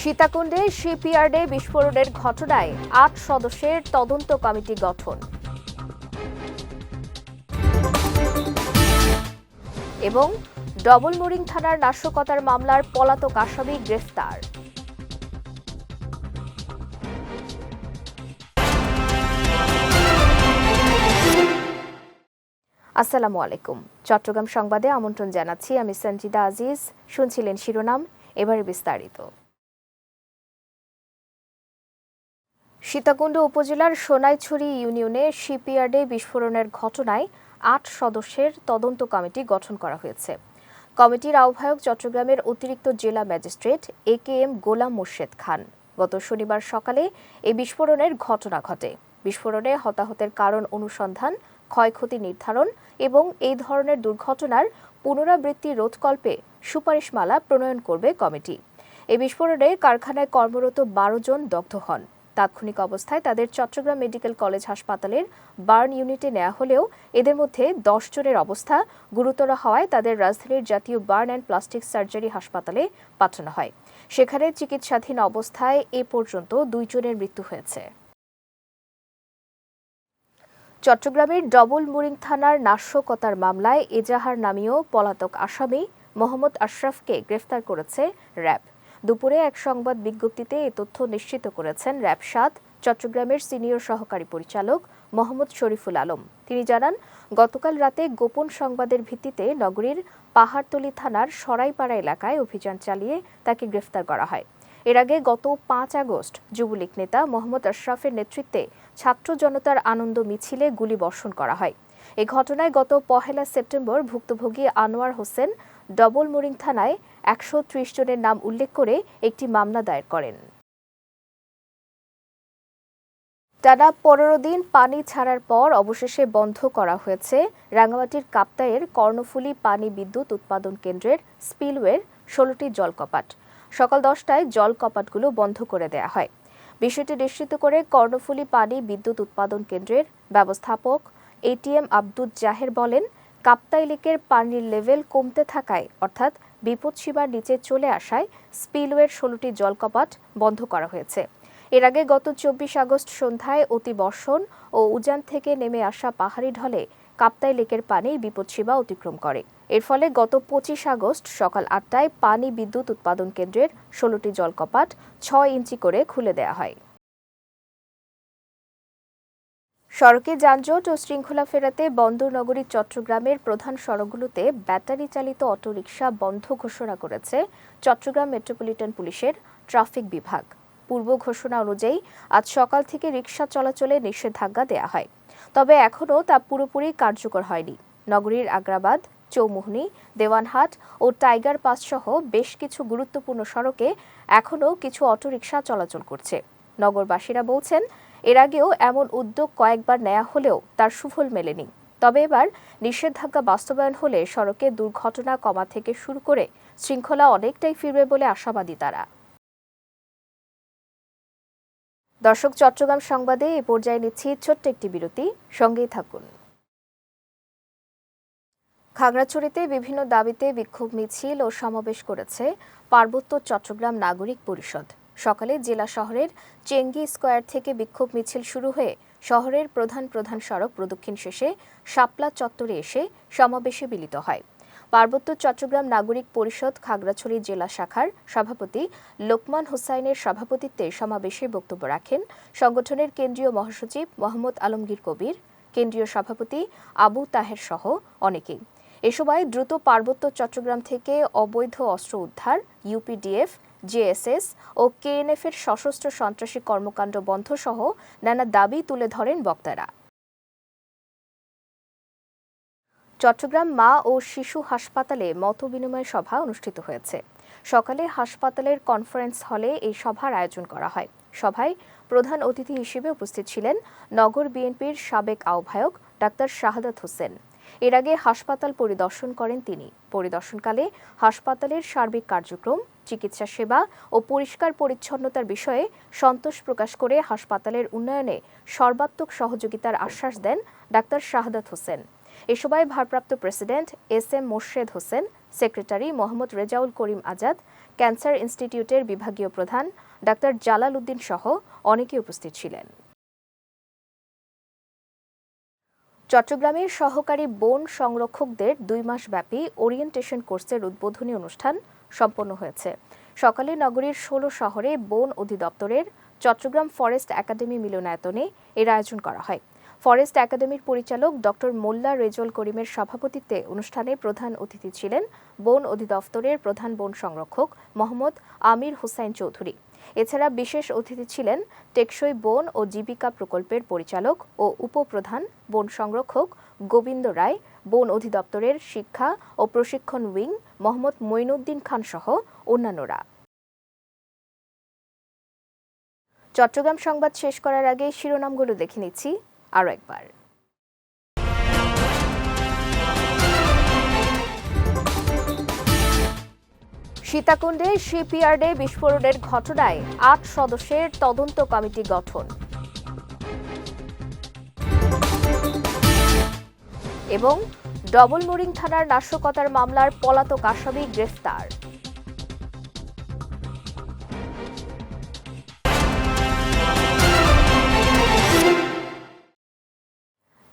সীতাকুণ্ডে শিপইয়ার্ডে বিস্ফোরণের ঘটনায় আট সদস্যের তদন্ত কমিটি গঠন। এবং ডবল মোরিং থানার নাশকতার মামলার পলাতক আসামি গ্রেফতার। আসসালামু আলাইকুম। চট্টগ্রাম সংবাদে আমন্ত্রণ জানাচ্ছি আমি সঞ্জিদা আজিজ। শুনছিলেন শিরোনাম, এবারে বিস্তারিত। সীতাকুণ্ড উপজেলার সোনাইছড়ি ইউনিয়নে শিপইয়ার্ডে বিস্ফোরণের ঘটনায় আট সদস্যের তদন্ত কমিটি গঠন করা হয়েছে। কমিটির আহ্বায়ক চট্টগ্রামের অতিরিক্ত জেলা magistrate A K M Golam Morshed Khan. গত শনিবার সকালে এই বিস্ফোরণের ঘটনা ঘটে। বিস্ফোরণে হতাহতের কারণ অনুসন্ধান, ক্ষয়ক্ষতি নির্ধারণ এবং এই ধরনের দুর্ঘটনার পুনরাবৃত্তি রোধকল্পে সুপারিশমালা প্রণয়ন করবে কমিটি। এই বিস্ফোরণে কারখানায় কর্মরত বারো জন দগ্ধ হন। তাৎক্ষণিক অবস্থায় তাদের চট্টগ্রাম মেডিকেল কলেজ হাসপাতালের বার্ন ইউনিটে নেওয়া হলেও এদের মধ্যে দশ জনের অবস্থা গুরুতর হওয়ায় তাদের রাজধানীর জাতীয় বার্ন অ্যান্ড প্লাস্টিক সার্জারি হাসপাতালে পাঠানো হয়। সেখানে চিকিৎসাধীন অবস্থায় এ পর্যন্ত দুইজনের মৃত্যু হয়েছে। চট্টগ্রামের ডবল মুরিং থানার নাশকতার মামলায় এজাহার নামীয় পলাতক আসামি মোহাম্মদ আশরাফকে গ্রেফতার করেছে র্যাব। দুপুরে এক সংবাদ বিজ্ঞপ্তিতে এ তথ্য নিশ্চিত করেছেন র্যাব সাত চট্টগ্রামের সিনিয়র সহকারী পরিচালক মোহাম্মদ শরীফুল আলম। তিনি জানান, গতকাল রাতে গোপন সংবাদের ভিত্তিতে নগরীর পাহাড়তলি থানার সরাইপাড়া এলাকায় অভিযান চালিয়ে তাকে গ্রেফতার করা হয়। এর আগে গত পাঁচ আগস্ট যুবলীগ নেতা মোহাম্মদ আশরাফের নেতৃত্বে ছাত্র জনতার আনন্দ মিছিলে গুলি বর্ষণ করা হয়। এ ঘটনায় গত পহেলা সেপ্টেম্বর ভুক্তভোগী আনোয়ার হোসেন ডবল মোরিং থানায় একশো ত্রিশ জনের নাম উল্লেখ করে একটি মামলা দায়ের করেন। টানা পনেরো দিন পানি ছাড়ার পর অবশেষে বন্ধ করা হয়েছে রাঙ্গামাটির কাপ্তাইয়ের কর্ণফুলী পানি বিদ্যুৎ উৎপাদন কেন্দ্রের স্পিলওয়ের ষোলোটি জলকপাট। সকাল দশটায় জল কপাটগুলো বন্ধ করে দেয়া হয়। বিষয়টি নিশ্চিত করে কর্ণফুলী পানি বিদ্যুৎ উৎপাদন কেন্দ্রের ব্যবস্থাপক এটিএম আব্দুল জাহের বলেন, কাপ্তাই লেকের পানির লেভেল কমতে থাকায়, অর্থাৎ বিপদসীমার নিচে চলে আসায় স্পিলওয়ের ষোলোটি জলকপাট বন্ধ করা হয়েছে। এর আগে গত চব্বিশ আগস্ট সন্ধ্যায় অতি বর্ষণ ও উজান থেকে নেমে আসা পাহাড়ি ঢলে কাপ্তাই লেকের পানি বিপদসীমা অতিক্রম করে। এর ফলে গত পঁচিশ আগস্ট সকাল আটটায় পানি বিদ্যুৎ উৎপাদন কেন্দ্রের ষোলোটি জলকপাট ছয় ইঞ্চি করে খুলে দেওয়া হয়। সড়কে যানজট ও শৃঙ্খলা ফেরাতে বন্দরনগরী চট্টগ্রামের প্রধান সড়কগুলোতে ব্যাটারি চালিত অটোরিকশা বন্ধ ঘোষণা করেছে চট্টগ্রাম মেট্রোপলিটন পুলিশের ট্রাফিক বিভাগ। পূর্ব ঘোষণা অনুযায়ী, আজ সকাল থেকে রিকশা চলাচলে নিষেধাজ্ঞা দেয়া হয়। তবে এখনও তা পুরোপুরি কার্যকর হয়নি। নগরীর আগ্রাবাদ, চৌমুহনী, দেওয়ানহাট ও টাইগার পাস সহ বেশ কিছু গুরুত্বপূর্ণ সড়কে এখনও কিছু অটোরিকশা চলাচল করছে। নগরবাসীরা বলছেন এর আগেও এমন উদ্যোগ কয়েকবার নেওয়া হলেও তার সুফল মেলেনি। তবে এবার নিষেধাজ্ঞা বাস্তবায়ন হলে সড়কে দুর্ঘটনা কমা থেকে শুরু করে শৃঙ্খলা অনেকটাই ফিরবে বলে আশাবাদী তারা। দর্শক, চট্টগ্রাম সংবাদে এ পর্যায়ে নিচ্ছি ছোট্ট একটি বিরতি। সঙ্গেই থাকুন। খাগড়াছড়িতে বিভিন্ন দাবিতে বিক্ষোভ মিছিল ও সমাবেশ করেছে পার্বত্য চট্টগ্রাম নাগরিক পরিষদ। সকালে জেলা শহরের চেঙ্গি স্কোয়ার থেকে বিক্ষোভ মিছিল শুরু হয়ে শহরের প্রধান প্রধান সড়ক প্রদক্ষিণ শেষে শাপলা চত্বরে এসে সমাবেশে মিলিত হয়। পার্বত্য চট্টগ্রাম নাগরিক পরিষদ খাগড়াছড়ি জেলা শাখার সভাপতি লোকমান হোসাইনের সভাপতিত্বে সমাবেশে বক্তব্য রাখেন সংগঠনের কেন্দ্রীয় মহাসচিব মোহাম্মদ আলমগীর কবির, কেন্দ্রীয় সভাপতি আবু তাহের সহ অনেকেই। এ সময় দ্রুত পার্বত্য চট্টগ্রাম থেকে অবৈধ অস্ত্র উদ্ধার, ইউপিডিএফ জেএসএস ও কেএনএফ এর সশস্ত্র সন্ত্রাসী কর্মকাণ্ড বন্ধ সহ নানা দাবি তুলে ধরেন বক্তারা। চট্টগ্রাম মা ও শিশু হাসপাতালে মতবিনিময় সভা অনুষ্ঠিত হয়েছে। সকালে হাসপাতালের কনফারেন্স হলে এই সভার আয়োজন করা হয়। সভায় প্রধান অতিথি হিসেবে উপস্থিত ছিলেন নগর বিএনপির সাবেক আহ্বায়ক ডাক্তার শাহাদাত হোসেন। এর আগে হাসপাতাল পরিদর্শন করেন তিনি। পরিদর্শনকালে হাসপাতালের সার্বিক কার্যক্রম চিকিৎসা সেবা ও পরিষ্কার পরিচ্ছন্নতার বিষয়ে সন্তোষ প্রকাশ করে হাসপাতালের উন্নয়নে সর্বাত্মক সহযোগিতার আশ্বাস দেন ডাক্তার শাহাদাত হোসেন। এ সময় ভারপ্রাপ্ত president S M Morshed Hossain, secretary Mohammad Rezaul Karim Azad, cancer ইনস্টিটিউটের বিভাগীয় প্রধান ডাক্তার জালাল উদ্দিন সহ অনেকে উপস্থিত ছিলেন। চট্টগ্রামের সহকারী বন সংরক্ষকদের দুই মাস ব্যাপী ওরিয়েন্টেশন কোর্সের উদ্বোধনী অনুষ্ঠান সম্পন্ন হয়েছে। সকালে নগরীর ষোলো শহরে বন অধিদপ্তরের চট্টগ্রাম ফরেস্ট একাডেমি মিলনায়তনে এর আয়োজন করা হয়। ফরেস্ট একাডেমির পরিচালক ডক্টর মোল্লা রেজল করিমের সভাপতিত্বে অনুষ্ঠানে প্রধান অতিথি ছিলেন বন অধিদপ্তরের প্রধান বন সংরক্ষক মোহাম্মদ আমির হুসাইন চৌধুরী। এছাড়া বিশেষ অতিথি ছিলেন টেকসই বন ও জীবিকা প্রকল্পের পরিচালক ও উপপ্রধান বন সংরক্ষক গোবিন্দ রায়, বন অধিদপ্তরের শিক্ষা ও প্রশিক্ষণ উইং মোহাম্মদ মঈনুদ্দিন খান সহ অন্যান্যরা। চট্টগ্রাম সংবাদ শেষ করার আগে শিরোনামগুলো দেখে নিচ্ছি। আরও একবার। সীতাকুণ্ডে শিপইয়ার্ডে বিস্ফোরণের ঘটনায় আট সদস্যের তদন্ত কমিটি গঠন। এবং ডবল মোরিং থানার নাশকতার মামলার পলাতক আসামি গ্রেফতার।